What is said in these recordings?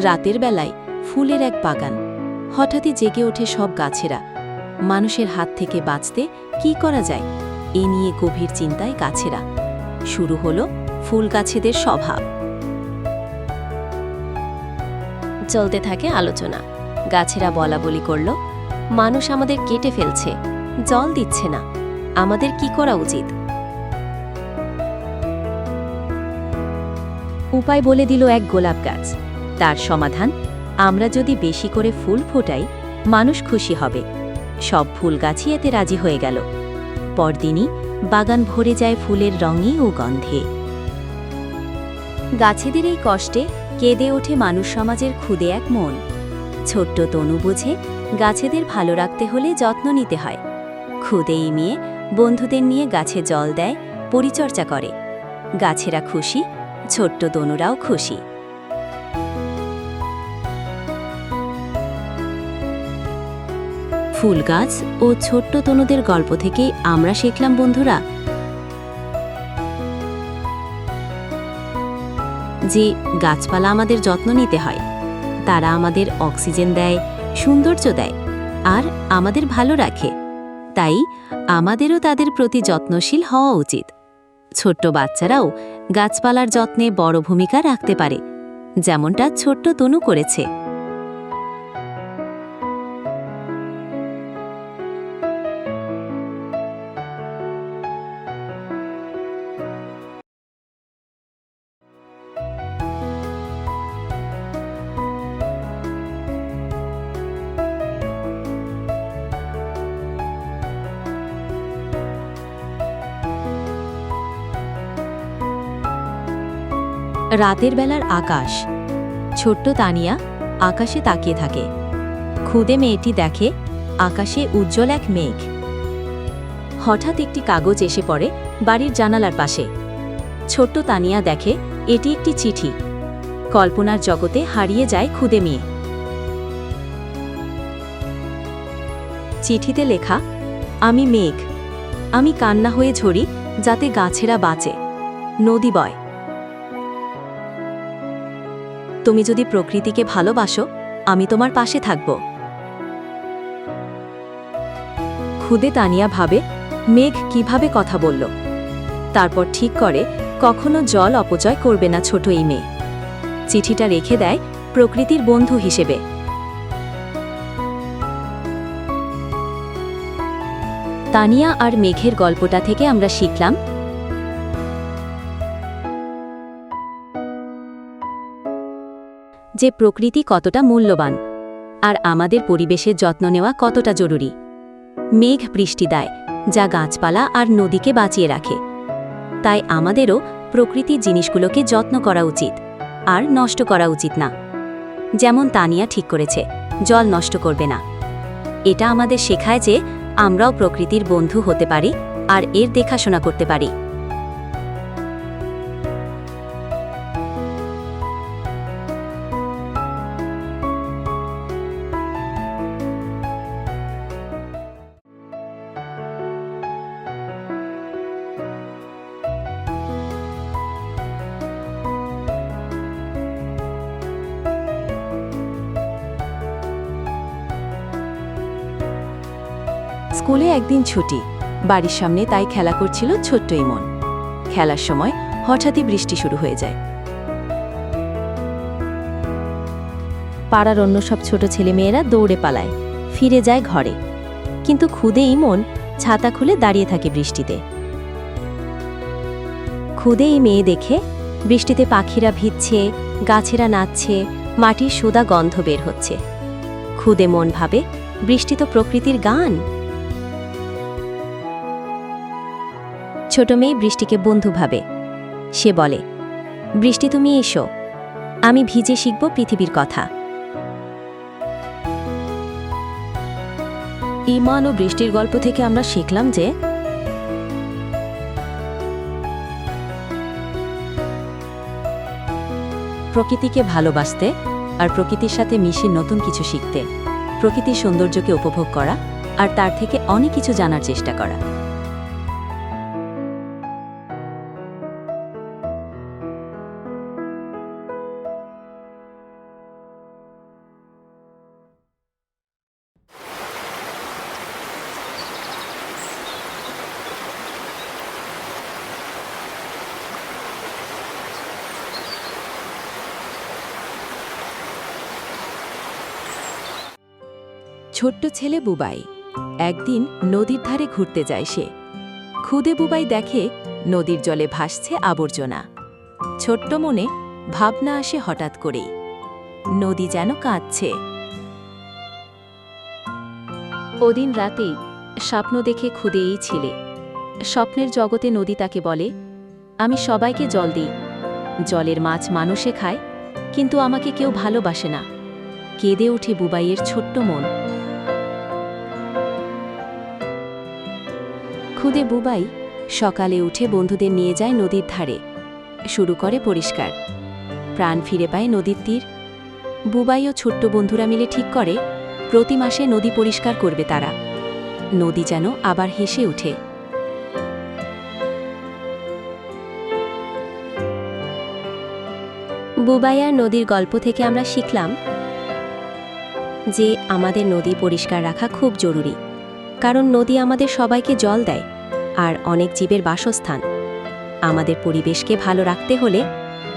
রাতের বেলায় ফুলের এক বাগান। হঠাৎই জেগে ওঠে সব গাছেরা। মানুষের হাত থেকে বাঁচতে কি করা যায়, এ নিয়ে গভীর চিন্তায় গাছেরা। শুরু হলো ফুল গাছেদের স্বভাব। চলতে থাকে আলোচনা। গাছেরা বলা বলি করল, মানুষ আমাদের কেটে ফেলছে, জল দিচ্ছে না। আমাদের কি করা উচিত? উপায় বলে দিল এক গোলাপ গাছ। তার সমাধান, আমরা যদি বেশি করে ফুল ফোটাই, মানুষ খুশি হবে। সব ফুল গাছই এতে রাজি হয়ে গেল। পরদিনই বাগান ভরে যায় ফুলের রঙে ও গন্ধে। গাছেদের এই কষ্টে কেঁদে ওঠে মানুষ সমাজের খুদে এক মন। ছোট্ট তনু বুঝে গাছেদের ভালো রাখতে হলে যত্ন নিতে হয়। খুদে ইমিয়ে বন্ধুদের নিয়ে গাছে জল দেয়, পরিচর্যা করে। গাছেরা খুশি, ছোট্ট তনুরাও খুশি। ফুল গাছ ও ছোট্ট তনুদের গল্প থেকে আমরা শিখলাম, বন্ধুরা। যে গাছপালা আমাদের যত্ন নিতে হয়, তারা আমাদের অক্সিজেন দেয়, সৌন্দর্য দেয়, আর আমাদের ভালো রাখে। তাই আমাদেরও তাদের প্রতি যত্নশীল হওয়া উচিত। ছোট্ট বাচ্চারাও গাছপালার যত্নে বড় ভূমিকা রাখতে পারে, যেমনটা ছোট্ট তনু করেছে। রাতের বেলার আকাশ। ছোট্ট তানিয়া আকাশে তাকিয়ে থাকে। খুদে মেয়েটি দেখে আকাশে উজ্জ্বল এক মেঘ। হঠাৎ একটি কাগজ এসে পড়ে বাড়ির জানালার পাশে। ছোট্ট তানিয়া দেখে এটি একটি চিঠি। কল্পনার জগতে হারিয়ে যায় খুদে মেয়ে। চিঠিতে লেখা, আমি মেঘ। আমি কান্না হয়ে ঝরি যাতে গাছেরা বাঁচে। নদী বয়। তুমি যদি প্রকৃতিকে ভালোবাসো, আমি তোমার পাশে থাকব। খুদে তানিয়া ভাবে, মেঘ কীভাবে কথা বলল। তারপর ঠিক করে, কখনো জল অপচয় করবে না ছোট এই মেয়ে। চিঠিটা রেখে দেয় প্রকৃতির বন্ধু হিসেবে। তানিয়া আর মেঘের গল্পটা থেকে আমরা শিখলাম যে প্রকৃতি কতটা মূল্যবান, আর আমাদের পরিবেশের যত্ন নেওয়া কতটা জরুরি। মেঘ বৃষ্টি দেয়, যা গাছপালা আর নদীকে বাঁচিয়ে রাখে। তাই আমাদেরও প্রকৃতির জিনিসগুলোকে যত্ন করা উচিত, আর নষ্ট করা উচিত না। যেমন তানিয়া ঠিক করেছে, জল নষ্ট করবে না। এটা আমাদের শেখায় যে আমরাও প্রকৃতির বন্ধু হতে পারি, আর এর দেখাশোনা করতে পারি। একদিন ছুটি। বাড়ির সামনে তাই খেলা করছিল ছোট্ট ইমন। খেলার সময় হঠাৎই বৃষ্টি শুরু হয়ে যায়। পাড়ার অন্য সব ছোট ছেলেমেয়েরা দৌড়ে পালায়। ফিরে যায় ঘরে। কিন্তু খুদে ইমন ছাতা খুলে দাঁড়িয়ে থাকে বৃষ্টিতে। খুদে এই মেয়ে দেখে বৃষ্টিতে পাখিরা ভিজছে, গাছেরা নাচছে, মাটির সোদা গন্ধ বের হচ্ছে। খুদে মন ভাবে, বৃষ্টি তো প্রকৃতির গান। ছোট মেয়ে বৃষ্টিকে বন্ধু ভাবে। সে বলে, বৃষ্টি, তুমি এসো। আমি ভিজে শিখব পৃথিবীর কথা। ইমান ও বৃষ্টির গল্প থেকে আমরা শিখলাম যে, প্রকৃতিকে ভালোবাসতে আর প্রকৃতির সাথে মিশে নতুন কিছু শিখতে, প্রকৃতির সৌন্দর্যকে উপভোগ করা আর তার থেকে অনেক কিছু জানার চেষ্টা করা। ছোট্ট ছেলে বুবাই। একদিন নদীর ধারে ঘুরতে যায় সে। খুদে বুবাই দেখে নদীর জলে ভাসছে আবর্জনা। ছোট্ট মনে ভাবনা আসে হঠাৎ করেই। নদী যেন কাঁদছে। ওদিন রাতেই স্বপ্ন দেখে খুদে এই ছেলে। স্বপ্নের জগতে নদী তাকে বলে, আমি সবাইকে জল দিই। জলের মাছ মানুষে খায়, কিন্তু আমাকে কেউ ভালোবাসে না। কেঁদে ওঠে বুবাইয়ের ছোট্ট মন। খুদে বুবাই সকালে উঠে বন্ধুদের নিয়ে যায় নদীর ধারে। শুরু করে পরিষ্কার। প্রাণ ফিরে পায় নদীর তীর। বুবাই ও ছোট্ট বন্ধুরা মিলে ঠিক করে, প্রতি মাসে নদী পরিষ্কার করবে তারা। নদী যেন আবার হেসে ওঠে। বুবাইয়ার নদীর গল্প থেকে আমরা শিখলাম যে আমাদের নদী পরিষ্কার রাখা খুব জরুরি। কারণ নদী আমাদের সবাইকে জল দেয়। আর অনেক জীবের বাসস্থান। আমাদের পরিবেশকে ভালো রাখতে হলে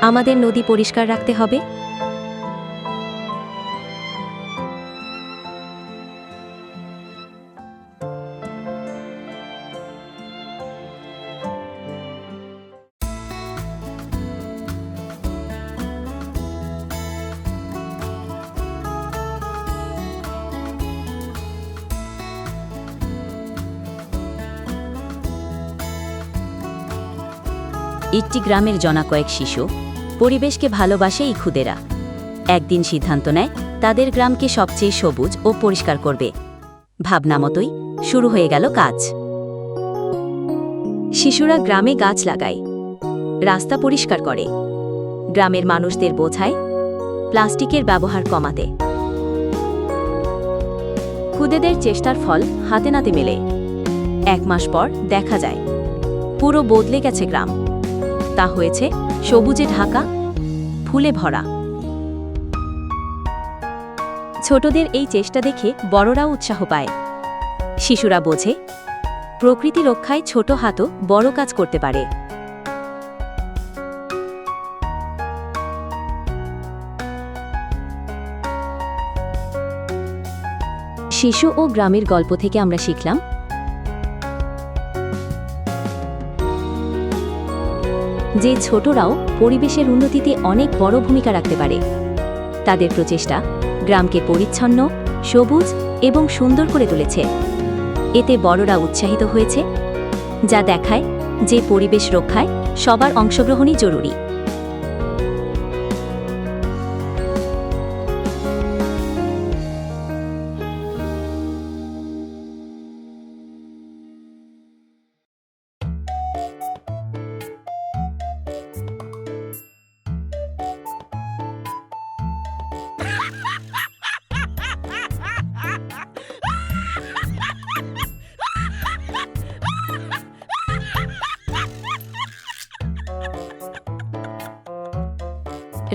আমাদের নদী পরিষ্কার রাখতে হবে। একটি গ্রামের জনা কয়েক শিশু পরিবেশকে ভালোবাসে এই খুদেরা। একদিন সিদ্ধান্ত নেয়, তাদের গ্রামকে সবচেয়ে সবুজ ও পরিষ্কার করবে। ভাবনা মতোই শুরু হয়ে গেল কাজ। শিশুরা গ্রামে গাছ লাগায়, রাস্তা পরিষ্কার করে। গ্রামের মানুষদের বোঝায়, প্লাস্টিকের ব্যবহার কমাতে। খুদেদের চেষ্টার ফল হাতে নাতে মেলে। এক মাস পর দেখা যায়, পুরো বদলে গেছে গ্রাম। তা হয়েছে সবুজে ঢাকা, ফুলে ভরা। ছোটদের এই চেষ্টা দেখে বড়রাও উৎসাহ পায়। শিশুরা বোঝে, প্রকৃতি রক্ষায় ছোট হাতও বড় কাজ করতে পারে। শিশু ও গ্রামের গল্প থেকে আমরা শিখলাম যে ছোটরাও পরিবেশের উন্নতিতে অনেক বড় ভূমিকা রাখতে পারে। তাদের প্রচেষ্টা গ্রামকে পরিচ্ছন্ন, সবুজ এবং সুন্দর করে তুলেছে। এতে বড়রা উৎসাহিত হয়েছে, যা দেখায় যে পরিবেশ রক্ষায় সবার অংশগ্রহণই জরুরি।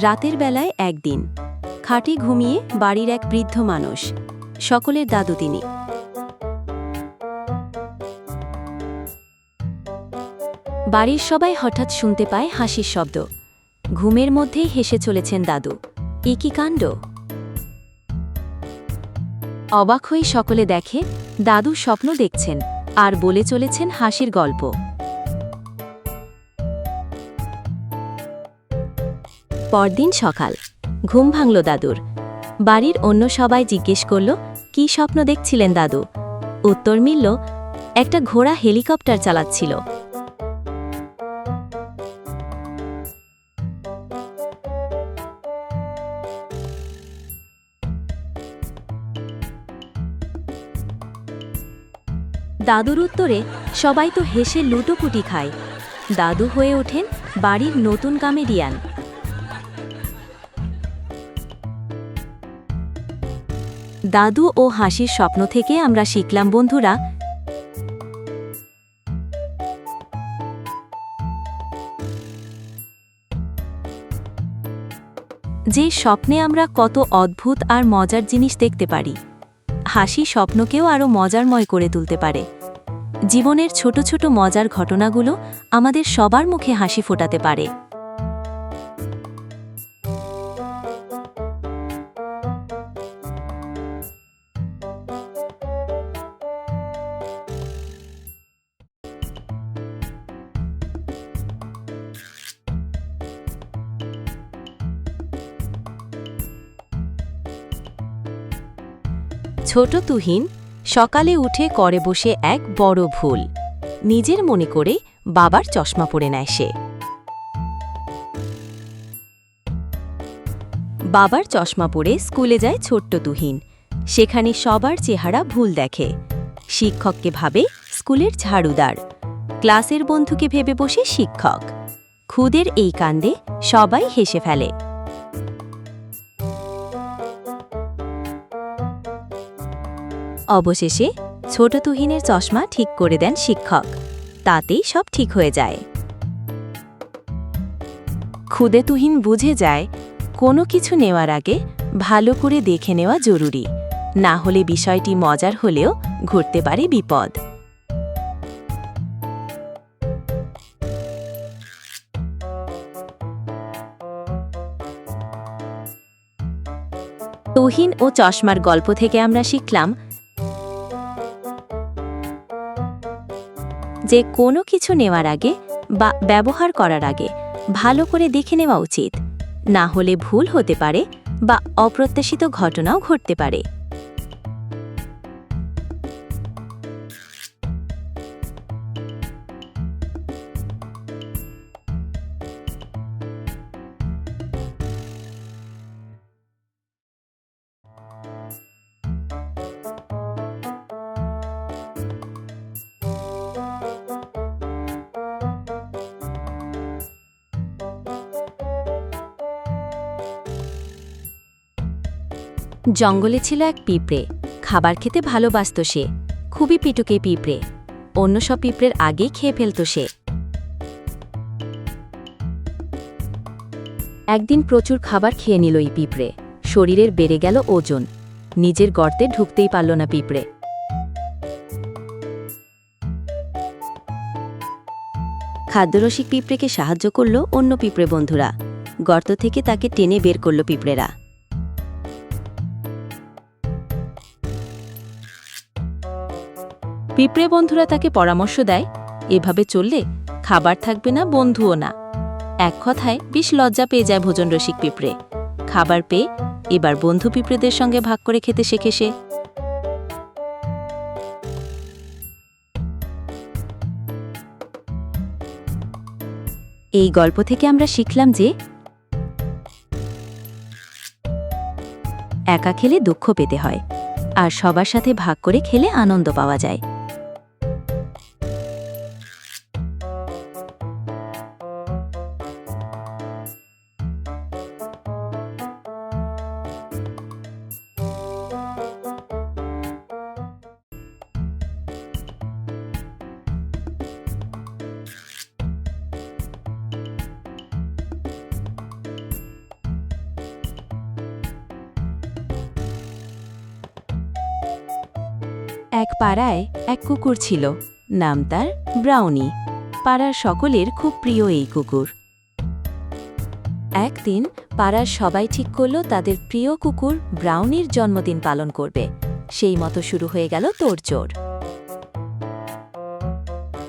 রাতের বেলায় একদিন। খাটে ঘুমিয়ে বাড়ির এক বৃদ্ধ মানুষ, সকলের দাদু তিনি। বাড়ির সবাই হঠাৎ শুনতে পায় হাসির শব্দ। ঘুমের মধ্যেই হেসে চলেছেন দাদু। এ কি কাণ্ড? অবাক হয়ে সকলে দেখে দাদু স্বপ্ন দেখছেন, আর বলে চলেছেন হাসির গল্প। পরদিন সকাল। ঘুম ভাঙল দাদুর। বাড়ির অন্য সবাই জিজ্ঞেস করল, কি স্বপ্ন দেখছিলেন দাদু? উত্তর মিলল, একটা ঘোড়া হেলিকপ্টার চালাচ্ছিল। দাদুর উত্তরে, সবাই তো হেসে লুটোপুটি খায়। দাদু হয়ে ওঠেন বাড়ির নতুন কামেডিয়ান। দাদু ও হাসির স্বপ্ন থেকে আমরা শিখলাম, বন্ধুরা। যে স্বপ্নে আমরা কত অদ্ভুত আর মজার জিনিস দেখতে পারি, হাসি স্বপ্নকেও আরও মজারময় করে তুলতে পারে। জীবনের ছোট ছোট মজার ঘটনাগুলো আমাদের সবার মুখে হাসি ফোটাতে পারে। ছোট তুহিন সকালে উঠে করে বসে এক বড় ভুল। নিজের মনে করে বাবার চশমা পরে নেয় সে। বাবার চশমা পরে স্কুলে যায় ছোট্ট তুহিন। সেখানে সবার চেহারা ভুল দেখে। শিক্ষককে ভাবে স্কুলের ঝাড়ুদার। ক্লাসের বন্ধুকে ভেবে বসে শিক্ষক। খুদের এই কাণ্ডে সবাই হেসে ফেলে। অবশেষে ছোট তুহিনের চশমা ঠিক করে দেন শিক্ষক। তাতেই সব ঠিক হয়ে যায়। খুদে তুহিন বুঝে যায়, কোনো কিছু নেওয়ার আগে ভালো করে দেখে নেওয়া জরুরি। না হলে বিষয়টি মজার হলেও ঘুরতে পারে বিপদ। তুহিন ও চশমার গল্প থেকে আমরা শিখলাম যে কোনো কিছু নেওয়ার আগে বা ব্যবহার করার আগে ভালো করে দেখে নেওয়া উচিত। না হলে ভুল হতে পারে বা অপ্রত্যাশিত ঘটনাও ঘটতে পারে। জঙ্গলে ছিল এক পিঁপড়ে। খাবার খেতে ভালোবাসত সে। খুবই পিটুকে পিঁপড়ে। অন্য সব পিঁপড়ের আগেই খেয়ে ফেলত সে। একদিন প্রচুর খাবার খেয়ে নিল এই পিঁপড়ে। শরীরের বেড়ে গেল ওজন। নিজের গর্তে ঢুকতেই পারল না পিঁপড়ে। খাদ্যরসিক পিঁপড়েকে সাহায্য করল অন্য পিঁপড়ে বন্ধুরা। গর্ত থেকে তাকে টেনে বের করল পিঁপড়েরা। পিঁপড়ে বন্ধুরা তাকে পরামর্শ দেয়, এভাবে চললে খাবার থাকবে না, বন্ধুও না। এক কথায় বেশ লজ্জা পেয়ে যায় ভোজন রসিক পিঁপড়ে। খাবার পেয়ে এবার বন্ধু পিঁপড়েদের সঙ্গে ভাগ করে খেতে শেখে সে। এই গল্প থেকে আমরা শিখলাম যে একা খেলে দুঃখ পেতে হয়, আর সবার সাথে ভাগ করে খেলে আনন্দ পাওয়া যায়। এক পাড়ায় এক কুকুর ছিল, নাম তার ব্রাউনি। পাড়ার সকলের খুব প্রিয় এই কুকুর। একদিন পাড়ার সবাই ঠিক করল তাদের প্রিয় কুকুর ব্রাউনির জন্মদিন পালন করবে। সেই মতো শুরু হয়ে গেল তোড়জোড়।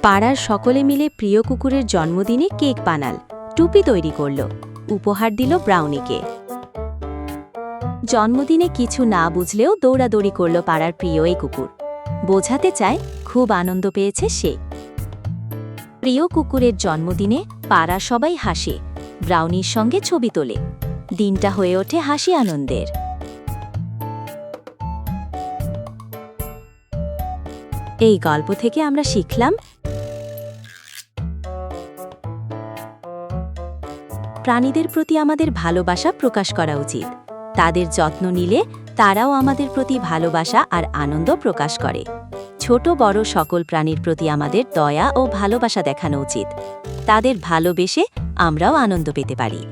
পাড়ার সকলে মিলে প্রিয় কুকুরের জন্মদিনে কেক বানাল, টুপি তৈরি করল, উপহার দিল ব্রাউনিকে। জন্মদিনে কিছু না বুঝলেও দৌড়াদৌড়ি করল পাড়ার প্রিয় এই কুকুর। বোঝাতে চায় খুব আনন্দ পেয়েছে সে। প্রিয় কুকুরের জন্মদিনে পাড়া সবাই হাসে, ব্রাউনির সঙ্গে ছবি তোলে। দিনটা হয়ে ওঠে হাসি আনন্দের। এই গল্প থেকে আমরা শিখলাম, প্রাণীদের প্রতি আমাদের ভালোবাসা প্রকাশ করা উচিত। তাদের যত্ন নিলে তারাও আমাদের প্রতি ভালোবাসা আর আনন্দ প্রকাশ করে। ছোট বড় সকল প্রাণীর প্রতি আমাদের দয়া ও ভালোবাসা দেখানো উচিত। তাদের ভালোবেসে আমরাও আনন্দ পেতে পারি।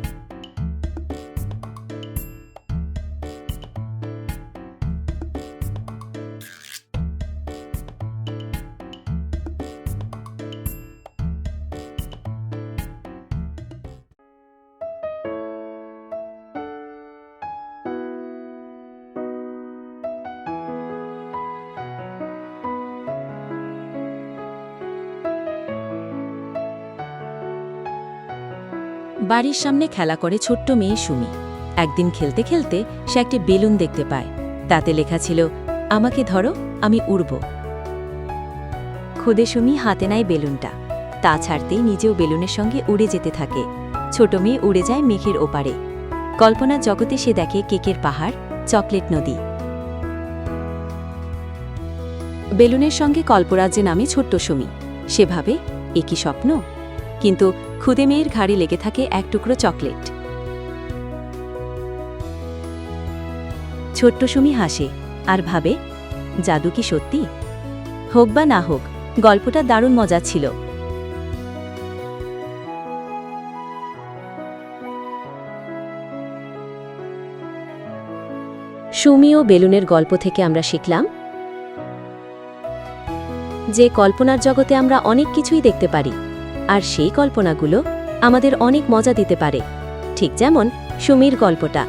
বাড়ির সামনে খেলা করে ছোট্ট মেয়ে সুমি। একদিন খেলতে খেলতে সে একটি বেলুন দেখতে পায়। তাতে লেখা ছিল, আমাকে ধরো, আমি উড়ব। খুদে সুমি হাতে নেয় বেলুনটা। তা ছাড়তেই নিজেও বেলুনের সঙ্গে উড়ে যেতে থাকে। ছোট মেয়ে উড়ে যায় মেঘের ওপারে। কল্পনার জগতে সে দেখে কেকের পাহাড়, চকলেট নদী। বেলুনের সঙ্গে কল্পরাজ্যে নামে ছোট্ট সুমি। সেভাবে এ কি স্বপ্ন? কিন্তু খুদে মেয়ের ঘাড়ে লেগে থাকে এক টুকরো চকলেট। ছোট্ট সুমি হাসে আর ভাবে, জাদু কি সত্যি? হোক বা না হোক, গল্পটা দারুণ মজা ছিল। সুমি ও বেলুনের গল্প থেকে আমরা শিখলাম যে কল্পনার জগতে আমরা অনেক কিছুই দেখতে পারি। আর সেই কল্পনাগুলো আমাদের অনেক মজা দিতে পারে। ঠিক যেমন সুমির গল্পটা।